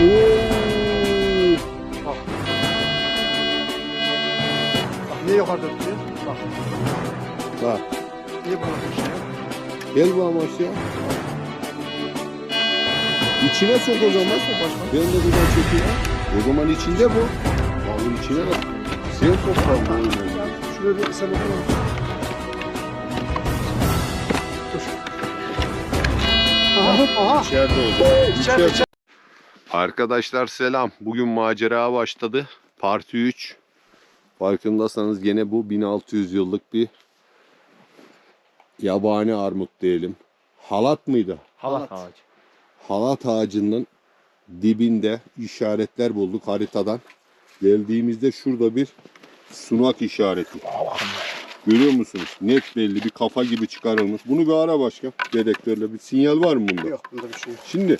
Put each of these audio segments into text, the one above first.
Oo. Bak. Bak niye yukarıda tutuyor? Bak. Bak. Bir şey yok? Gel bu amaç ya. İçine sok o zaman. Ben de buradan çekeyim. O zaman içinde bu. Abi içine bak. Sen sok oyunu. Şuraya bir sen bakalım. Aha, aha. İçeride o zaman. İçeride, içeride. Arkadaşlar selam. Bugün macera başladı. Parti 3. Farkındaysanız gene bu 1600 yıllık bir yabani armut diyelim. Halat mıydı? Halat. ağacı. Halat ağacının dibinde işaretler bulduk haritadan. Geldiğimizde şurada bir sunak işareti. Görüyor musunuz? Net belli bir kafa gibi çıkarılmış. Bunu bir ara başkan. Dedektörle bir sinyal var mı bunda? Yok bunda bir şey yok. Şimdi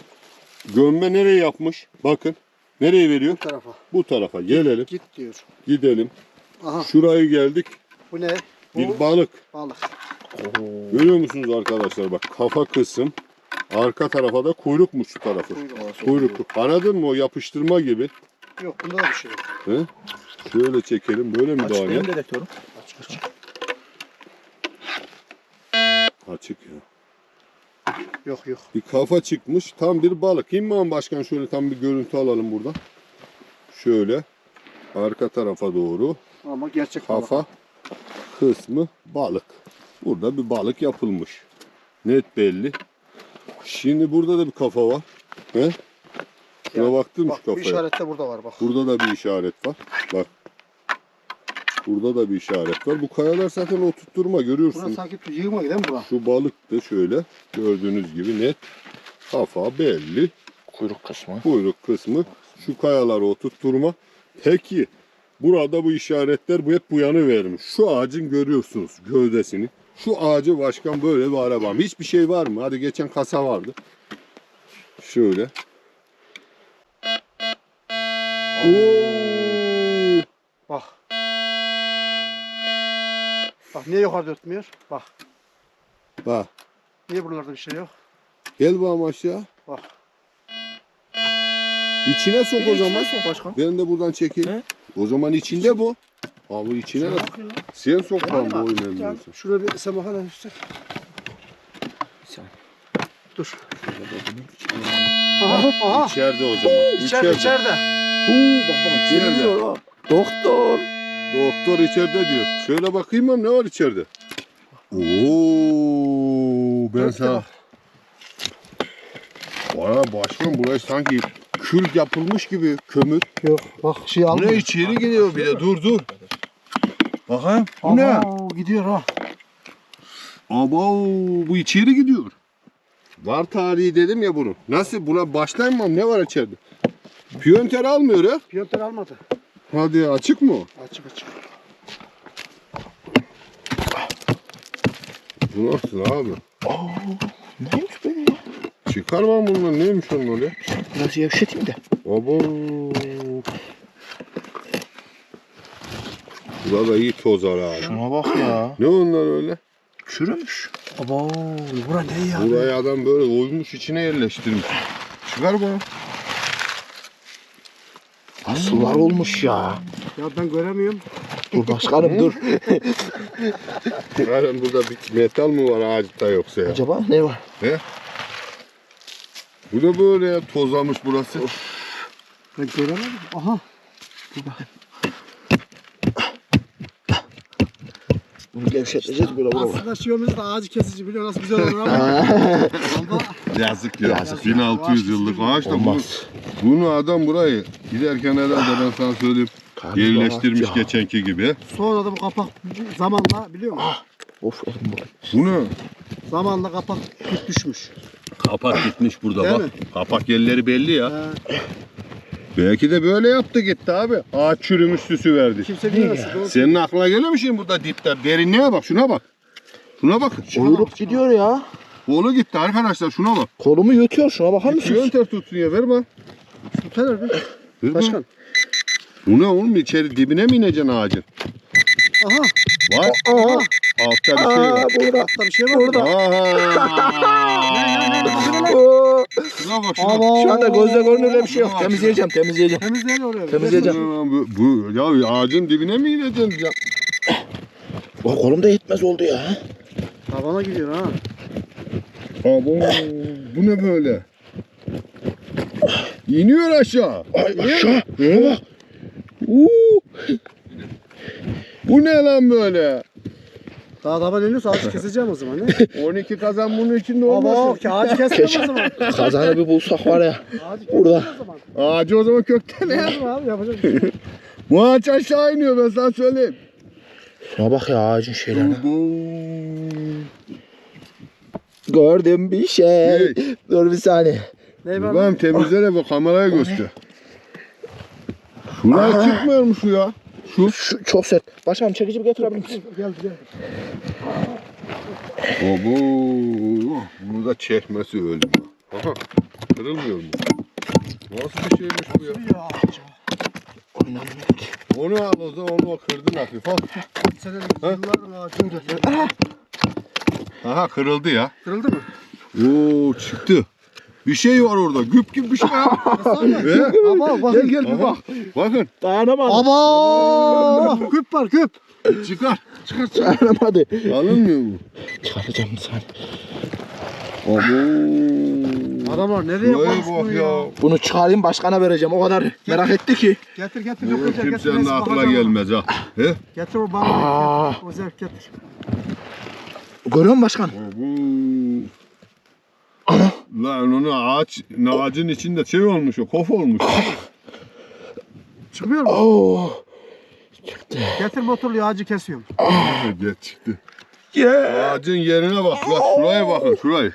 gömme nereye yapmış? Bakın. Nereye veriyor? Bu tarafa. Bu tarafa gelelim. Git diyor. Gidelim. Aha. Şurayı geldik. Bu ne? Bu Bir balık. balık. Görüyor musunuz arkadaşlar? Bak kafa kısım. Arka tarafa da kuyrukmuş şu tarafı. Kuyruk. Kuyruk. Anladın mı o yapıştırma gibi? Yok bunda da bir şey yok. He? Şöyle çekelim. Böyle mi daha benim net? dedektörüm. Aç aç. Açık ya. Yok yok. Bir kafa çıkmış. Tam bir balık. İmman Başkan şöyle tam bir görüntü alalım burada. Şöyle. Arka tarafa doğru. Ama gerçek balık. Kafa kısmı balık. Burada bir balık yapılmış. Net belli. Şimdi burada da bir kafa var. He? Şuna Ya, baktın mı şu kafaya? işaret de burada var bak. Burada da bir işaret var. Bak. Burada da bir işaret var. Bu kayalar zaten oturtturma görüyorsun. Burası sanki yığma değil mi bura? Şu balık da şöyle gördüğünüz gibi net. Kafa belli. Kuyruk kısmı. Kuyruk kısmı. Şu kayaları oturtturma. Peki burada bu işaretler bu hep bu yanı vermiş. Şu ağacın görüyorsunuz gövdesini. Şu ağacı başkan böyle bir arabam. Hiçbir şey var mı? Hadi geçen kasa vardı. Şöyle. Oo! Bak niye yukarıda tutmuyor? Bak. Bak. Niye buralarda bir şey yok? Gel bu amaç ya. Bak. İçine sok o zaman. sok başkan. Ben de buradan çekeyim. He? O zaman içinde bu. Abi içine bak. Sen sok lan bu oyunu emniyorsun. Şuraya bir sen bakalım üstte. Sen. Dur. Aha aha. İçeride o zaman. İçeride içeride. Oo, bak bak İçeride. Doktor. Doktor içeride diyor. Şöyle bakayım mı ne var içeride? Oo, ben sana... Bana başkan burası sanki kürk yapılmış gibi kömür. Yok. Bak şey Bu ne içeri gidiyor bir de dur dur. Bakayım bu ne? Abo, gidiyor ha. Abo bu içeri gidiyor. Var tarihi dedim ya bunu. Nasıl buna başlayamam ne var içeride? Piyonter almıyor ha. Piyonter almadı. Hadi açık mı? Açık açık. Bu nasıl abi? Neymiş be ya? Çıkarmam bundan neymiş onun öyle? Biraz yevşeteyim de. Abo. Burada iyi toz var abi. Şuna bak ya. Ne onlar öyle? Çürümüş. Abo, bura ne ya? Burayı adam böyle oymuş içine yerleştirmiş. Çıkar bunu. Sular olmuş ya. Ya ben göremiyorum. Dur başkanım dur. Yarın burada bir metal mı var ağaçta yoksa ya? Acaba ne var? Bu da böyle ya tozlamış burası. Ben göremedim. Aha. Bunu gevşeteceğiz böyle böyle. Aslında şeyimiz de ağacı kesici biliyor nasıl güzel olur ama. Yazık ya. Yazık 1600 yıllık ağaç da bunu, Olmaz. Bunu adam burayı giderken herhalde ben sana söyleyeyim yerleştirmiş Ya. geçenki gibi. sonra da bu kapak zamanla biliyor musun? Of elim bu. Bu ne? Zamanla kapak küt düşmüş. Kapak gitmiş burada Değil bak. mi? Kapak yerleri belli ya. Belki de böyle yaptı gitti abi. Ağaç çürümüş süsü verdi. kimse bilmez. Senin aklına geliyor mu şimdi burada dipler? Derinliğe bak şuna bak. Şuna bak. Kuyruk gidiyor ya. Kolu gitti arkadaşlar şuna bak. Kolumu yutuyor şuna bakar mısınız? yönter tutsun ya ver bak. Ver bak. Başkan. Bu ne oğlum içeri dibine mi ineceksin ağacın? Aha. Var. Aha. Altta bir şey var. burada. Altta bir şey var. Burada. Aha. Şuna bak şuna. Ama Şu anda gözle görünür bir şey yok. Temizleyeceğim temizleyeceğim. Temizleyin oraya. Temizleyeceğim. Bu, bu ya ağacın dibine mi ineceksin ya? O kolum da yetmez oldu ya. Tabana gidiyor ha. Abo, bu ne böyle? İniyor aşağı. Ay aşağı. Şuna bak. Uuu. Bu ne lan böyle? Daha taban iniyorsa ağaç keseceğim o zaman. Ne? 12 kazan bunun içinde Baba olmasın. ki ağaç keseceğim o zaman. Kazanı bir bulsak var ya. Ağacı Burada. o zaman. Ağacı o zaman kökten ya. Lazım abi yapacak bir şey yok. Bu ağaç aşağı iniyor ben sana söyleyeyim. Şuna bak ya ağacın şeylerine. Gördüm bir şey. Ne? Dur bir saniye. Ney ben? Ulan temizlere bu kameraya göster. Şuraya çıkmıyor mu şu ya? Şu, şu çok sert. Başkanım çekici bir getirebilir misin? Gel gel. Abo. Bunu da çekmesi öldü. Aha. Kırılmıyor mu? Nasıl bir şeymiş bu ya? Onu al o zaman onu kırdın hafif al. Aha kırıldı ya. Kırıldı mı? Oo çıktı. Bir şey var orada. Güp gibi bir şey ya. Ama bak. Gel gel bir bak. Bakın Dayanamadım. Aba! küp var küp. çıkar. Dayanamadı. Alınmıyor mu? Çıkaracağım saniye. Abo. Adamlar nereye koymuş bak bunu ya. ya? Bunu çıkarayım başkana vereceğim. O kadar merak etti ki. Getir getir Bu yok getir getir. kimsenin resim aklına bakacağım. gelmez ha. He? Getir o Aa. bana. O zevk getir. Görüyor musun başkan? Abo. Lan onu ağaç, ağacın içinde şey olmuş o, kof olmuş. Çıkmıyor mu? Oo. Getir motorlu ağacı kesiyorum. Geç çıktı. Yeah. Ağacın yerine bak. Bak şuraya bakın şurayı.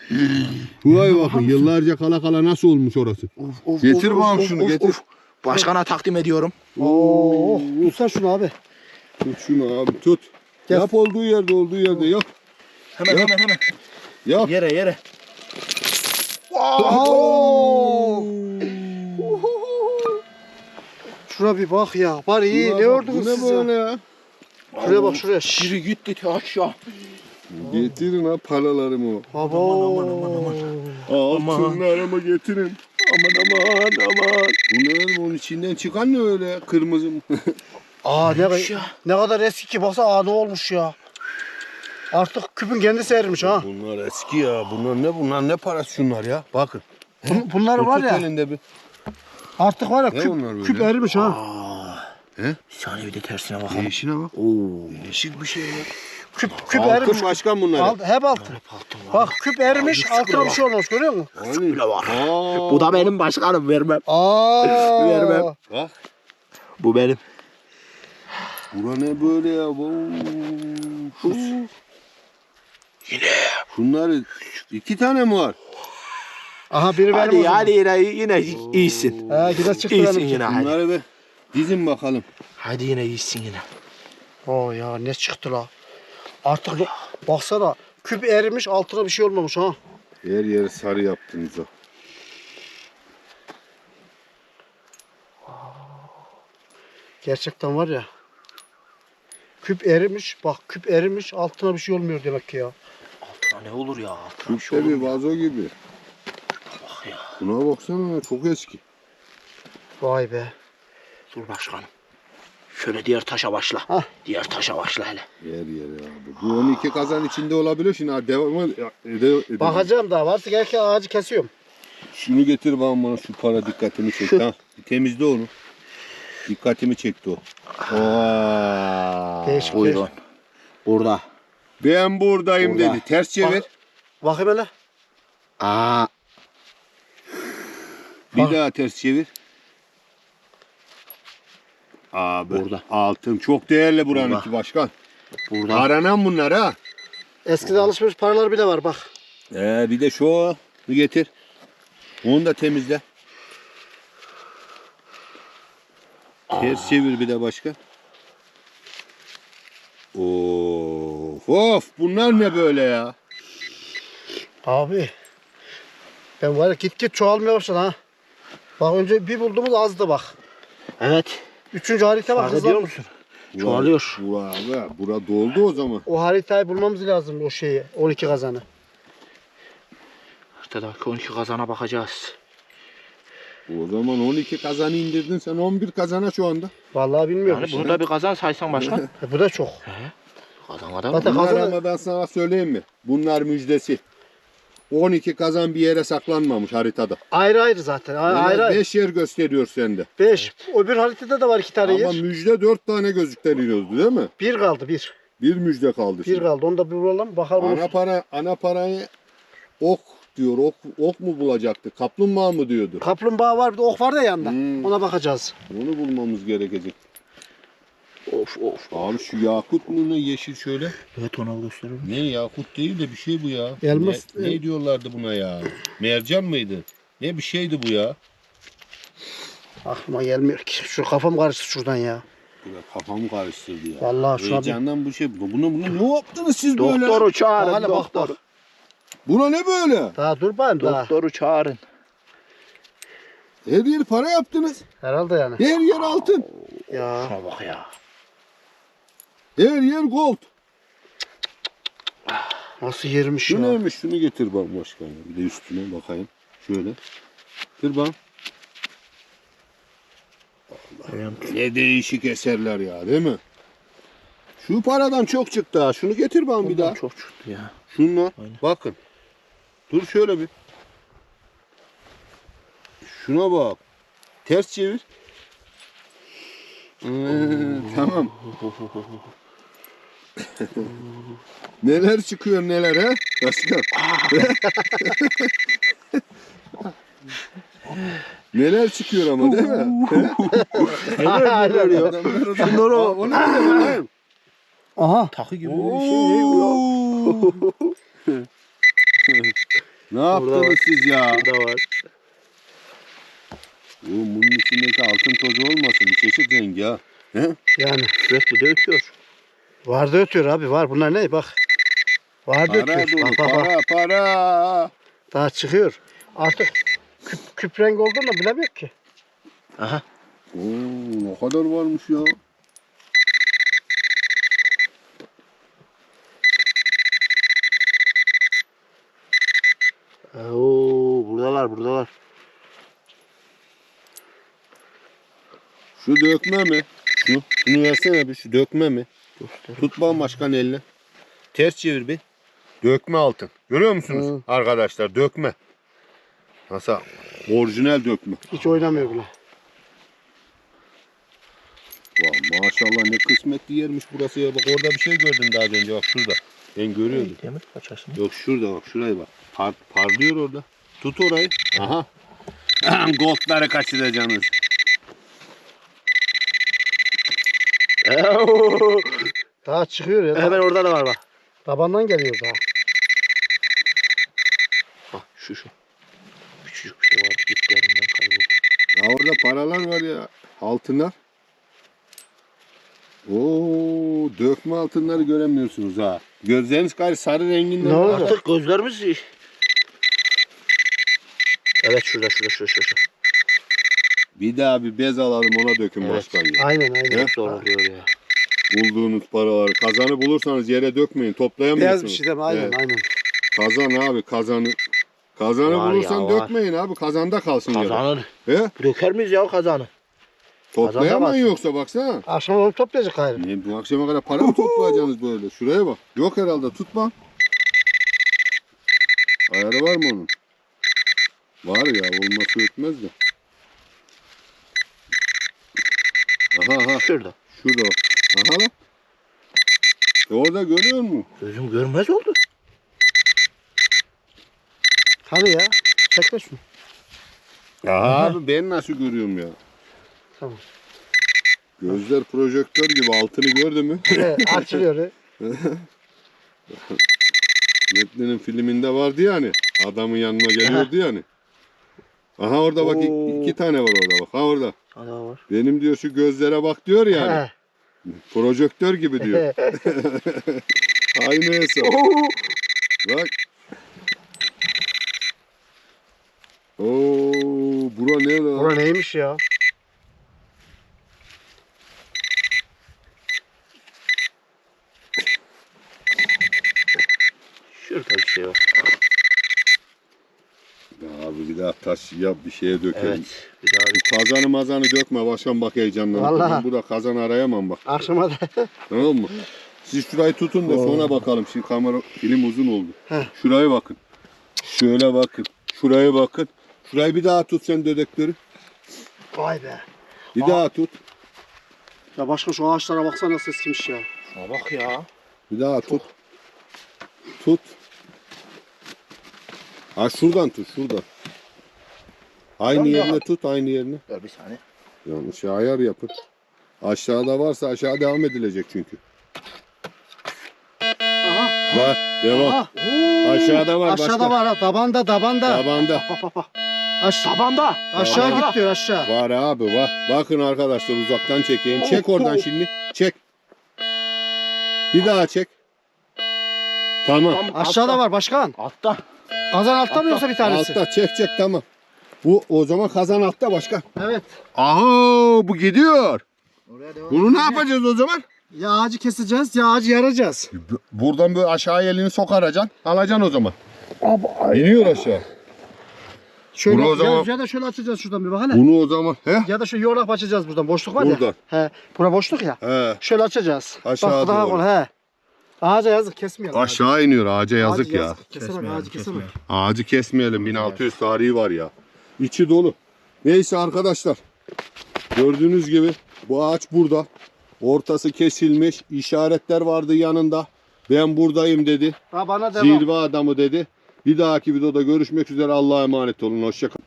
Şuraya bakın. Yıllarca kala kala nasıl olmuş orası. Of, Getir bana şunu, getir. Başkana takdim ediyorum. Oo, tutsan şunu abi. Tut şunu abi tut. Gel. Yap olduğu yerde olduğu yerde yap. Hemen hemen hemen. Yap. Yere yere. Oo. Şuna bir bak ya. Var iyi. Ne bak, ördünüz Bu ne siz böyle ya? ya? Şuraya bak şuraya. Şşş. Şiri gitti aşağı. Getirin ha paralarımı. Abo. aman, aman, aman. Altınlarımı getirin. Aman aman aman. Bu ne oğlum onun içinden çıkan ne öyle kırmızı mı? Aa ne, ne kadar eski ki. Baksana aa ne olmuş ya. Artık küpün kendisi erimiş ha. bunlar eski ya. Bunlar ne bunlar ne parası şunlar ya. Bakın. Bun, bunlar var Tut ya. elinde bir. Artık var ya Ne küp, küp erimiş ha. He? Bir saniye bir de tersine bakalım. Değişine bak. Oo. Değişik bir şey ya. Küp, küp erimiş. Altın başkan bunlar. Alt, hep altın. Altın var. Bak küp erimiş Aa, altına bir şey olmuş görüyor musun? Aynen. bile var. Aa. Bu da benim başkanım vermem. Aa. Vermem. Bak. Bu benim. Bura ne böyle ya? Bu. Yine. Şunları iki tane mi var? Aha biri benim Hadi o zaman. hadi yine yine iyisin. He gider çıktı İyisin benimki. yine hadi. Bunları bir dizin bakalım. Hadi yine iyisin yine. Oo ya ne çıktı la. Artık baksana küp erimiş altına bir şey olmamış ha. Her yeri sarı yaptınız ha. Gerçekten var ya. Küp erimiş bak küp erimiş altına bir şey olmuyor demek ki ya. Altına ne olur ya altına şey olur bir mu? vazo gibi. Bak ya. Buna baksana çok eski. Vay be. Dur başkanım. Şöyle diğer taşa başla. Hah. Diğer taşa başla hele. Yer yer ya. Bu 12 kazan içinde olabilir. Şimdi ha, devamı ede. Bakacağım daha varsa gerçekten ağacı kesiyorum. Şunu getir bana bana şu para dikkatimi çekti. Ha, bir temizle onu. Dikkatimi çekti o. Aa. Değişik. Buyurun. Burada. Ben buradayım Burada. dedi. Ters çevir. Bakayım hele. Aa. Bir Bak. daha ters çevir. Abi Burada. altın çok değerli buranınki Burada. başkan. Burada. Aranan bunlar ha. Eskiden alışveriş paralar bile var bak. Ee, bir de şu bir getir. Onu da temizle. Ters çevir bir de başka. Of of bunlar ne böyle ya? Abi. Ben var ya git git çoğalmaya başladı ha. Bak önce bir bulduğumuz azdı bak. Evet. Üçüncü harita bak hızlanmış. musun? Çoğalıyor. Bura, bura, bura doldu o zaman. O haritayı bulmamız lazım o şeyi. 12 kazanı. Haritadaki 12 kazana bakacağız. O zaman 12 kazanı indirdin sen 11 kazana şu anda. Vallahi bilmiyorum. Yani bunu da bir kazan saysan başkan. E, bu da çok. Kadar. Zaten Bunlar kazan- ama ben sana söyleyeyim mi? Bunlar müjdesi. 12 kazan bir yere saklanmamış haritada. Ayrı ayrı zaten. A- ayrı ayrı. 5 yer gösteriyor sende. 5. O bir haritada da var iki tane Ama yer. müjde 4 tane gözüktürüyordu değil mi? Bir kaldı bir. Bir müjde kaldı. Bir şimdi. kaldı. Onu da bir vuralım. Bakalım. Ana para ana parayı ok diyor. Ok, ok mu bulacaktı? Kaplumbağa mı diyordu? Kaplumbağa var bir de ok var da yanında. Hmm. Ona bakacağız. Onu bulmamız gerekecek. Of of. Abi şu yakut mu ne yeşil şöyle? Evet ona gösteriyorum. Ne yakut değil de bir şey bu ya. Elmas- Ne, ne diyorlardı buna ya? Mercan mıydı? Ne bir şeydi bu ya? Aklıma gelmiyor ki. Şu kafam karıştı şuradan ya. Ya kafam karıştırdı ya. Vallahi şuna bir... Heyecandan bu şey. Bunu, bunu ne yaptınız siz böyle? Doktoru çağırın. Hala bak, doktoru. bak. Buna ne böyle? Daha dur bakayım daha. Doktoru çağırın. Her yer para yaptınız. Herhalde yani. Her yer altın. Ya. Şuna bak ya. Her yer gold. Nasıl yermiş ya. neymiş? Şunu getir bak başkan. ya. Bir de üstüne bakayım. Şöyle. Getir bak. Ne değişik eserler ya değil mi? Şu paradan çok çıktı ha. Şunu getir bana bir daha. çok çıktı ya. Şunlar. Aynen. Bakın. Dur şöyle bir. Şuna bak. Ters çevir. Ee, tamam. neler çıkıyor neler ha? Başkan. neler çıkıyor ama değil mi? Neler neler ya. Şunları o. Onu bile bakayım. Aha. Takı gibi bir şey ne bu ne yaptınız siz ya? Burada var. Oo, bunun içindeki altın tozu olmasın. Çeşit rengi ha. He? Yani. Sürekli de ötüyor. Vardı ötüyor abi var. Bunlar ne bak. Vardı Para ötüyor. dolu, Bak bak bak. para, para. Daha çıkıyor. Artık küp, küp rengi olduğunu da bilemiyor ki. Aha. Oo, ne kadar varmış ya. Oo, buradalar buradalar. Şu dökme mi? Şu, şunu versene bir. Şu dökme mi? Göster. Tut başkan eline. Ters çevir bir. Dökme altın. Görüyor musunuz Hı. arkadaşlar? Dökme. Nasıl? Orijinal dökme. Hiç oynamıyor bile. Vay, maşallah ne kısmetli yermiş burası ya. Bak orada bir şey gördüm daha önce. Bak şurada. Ben görüyordum. Demir kaçarsın. Yok şurada bak şuraya bak. Par parlıyor orada. Tut orayı. Aha. Goldları kaçıracaksınız. Daha çıkıyor ya. Hemen orada da var bak. Tabandan geliyor daha. Bak şu şu. Küçücük bir şey vardı. Gitti elimden kayboldu. Ya orada paralar var ya. Altınlar. Oo, dökme altınları göremiyorsunuz ha. Gözleriniz karşı sarı renginden. Ne oldu? Artık gözlerimiz Evet şurada şurada şurada şurada. Bir daha bir bez alalım ona dökün Evet. başkan ya. Aynen aynen. Ne? Zor oluyor ya. Bulduğunuz paraları. Kazanı bulursanız yere dökmeyin. Toplayamıyorsunuz. Beyaz bir şey mi? Aynen Evet. aynen. Kazan abi kazanı. Kazanı Var ya, bulursan var. dökmeyin abi. Kazanda kalsın yere. Kazanır. He? Döker miyiz ya kazanı? Toplayamayın yoksa baksana. Akşam onu toplayacak gayrı. Ne, bu akşama kadar para mı toplayacaksınız böyle? Şuraya bak. Yok herhalde. Tut bak. Ayarı var mı onun? Var ya. Olması ötmez de. Aha aha. Şurada. Şurada. Aha lan. E orada görüyor musun? Gözüm görmez oldu. Hadi ya. Çekme şunu. Abi ben nasıl görüyorum ya? Tamam. Gözler projektör gibi altını gördü mü? Açılıyor. he. Metni'nin filminde vardı ya hani. Adamın yanına geliyordu yani. Aha orada bak iki, Oo. iki tane var orada bak. Ha orada. Ana var. Benim diyor şu gözlere bak diyor yani. Projektör gibi diyor. Aynı hesap. Bak. Oo, bura ne lan? Bura neymiş ya? Şurada bir şey var. Ya bir şeye dökelim. Evet. Bir daha kazanı mazanı dökme başkan bak heyecanlandım. Vallahi. Ben burada kazan arayamam bak. Akşama da Tamam mı? Siz şurayı tutun da Oo. sonra bakalım. Şimdi kamera film uzun oldu. Heh. Şuraya bakın. Şöyle bakın. Şuraya bakın. Şurayı bir daha tut sen dedektörü. Vay be. Bir Aa. daha tut. Ya başka şu ağaçlara baksana nasıl eskimiş ya. Şuna bak ya. Bir daha tut. Tut. Ha şuradan tut şuradan. Aynı Tamam ya. yerine tut aynı yerine. Dur bir saniye. Yanlış ayar yapın. Aşağıda varsa aşağı devam edilecek çünkü. Aha. Var. Devam. Aha. Aşağıda var, Aşağıda başka. var ha. Tabanda tabanda. Tabanda. Bak bak bak. Aş Tabanda. aşağı Tabanda. git diyor aşağı. Var abi var. Bakın arkadaşlar uzaktan çekeyim. Çek oradan şimdi. Çek. Bir daha çek. Tamam. Tam Aşağıda altta. var başkan. Altta. Kazan altta mı yoksa bir tanesi? Altta çek çek tamam. Bu o zaman kazan altta başka. Evet. Aha bu gidiyor. Bunu ne yapacağız o zaman? Ya ağacı keseceğiz ya ağacı yaracağız. Buradan böyle aşağı elini sokaracaksın. Alacaksın o zaman. İniyor aşağı. Şöyle Bunu o zaman- ya, ya da şöyle açacağız şuradan bir bak hele. Bunu o zaman he? Ya da şu yuvarlak açacağız buradan. Boşluk var ya. Buradan. He. Bura boşluk ya. He. Şöyle açacağız. Aşağı Bak daha doğru. kolay he. Ağaca yazık kesmeyelim. Aşağı iniyor ağaca yazık Ağacı ya. Kesemem Kesmeyelim, ağacı kesmeyelim. Ağacı kesmeyelim. 1600 tarihi var ya. İçi dolu. Neyse arkadaşlar. Gördüğünüz gibi bu ağaç burada. Ortası kesilmiş. işaretler vardı yanında. Ben buradayım dedi. Ha bana devam. Zirve adamı dedi. Bir dahaki videoda görüşmek üzere. Allah'a emanet olun. Hoşçakalın.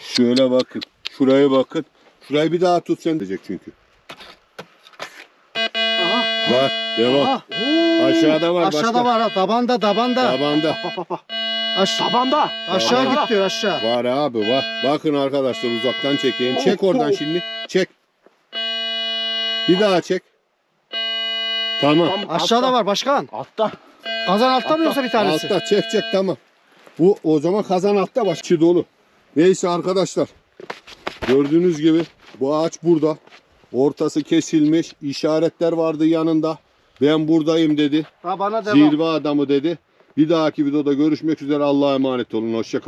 Şöyle bakın. Şuraya bakın. Şurayı bir daha tut sen diyecek çünkü. Aha. Var. Devam. Aha. Aşağıda var, Aşağıda başka. var ha. Tabanda tabanda. Tabanda. Bak bak bak. Aş Tabanda. aşağı Tabanda. git diyor aşağı. Var abi var. Bakın arkadaşlar uzaktan çekeyim. Çek oradan şimdi. Çek. Bir daha çek. Tamam. Tam Aşağıda var başkan. Altta. Kazan altta mı yoksa bir tanesi? Altta çek çek tamam. Bu o zaman kazan altta baş içi dolu. Neyse arkadaşlar. Gördüğünüz gibi bu ağaç burada. Ortası kesilmiş. işaretler vardı yanında. Ben buradayım dedi. Ha bana devam. Zirve adamı dedi. Bir dahaki videoda görüşmek üzere. Allah'a emanet olun. Hoşçakalın.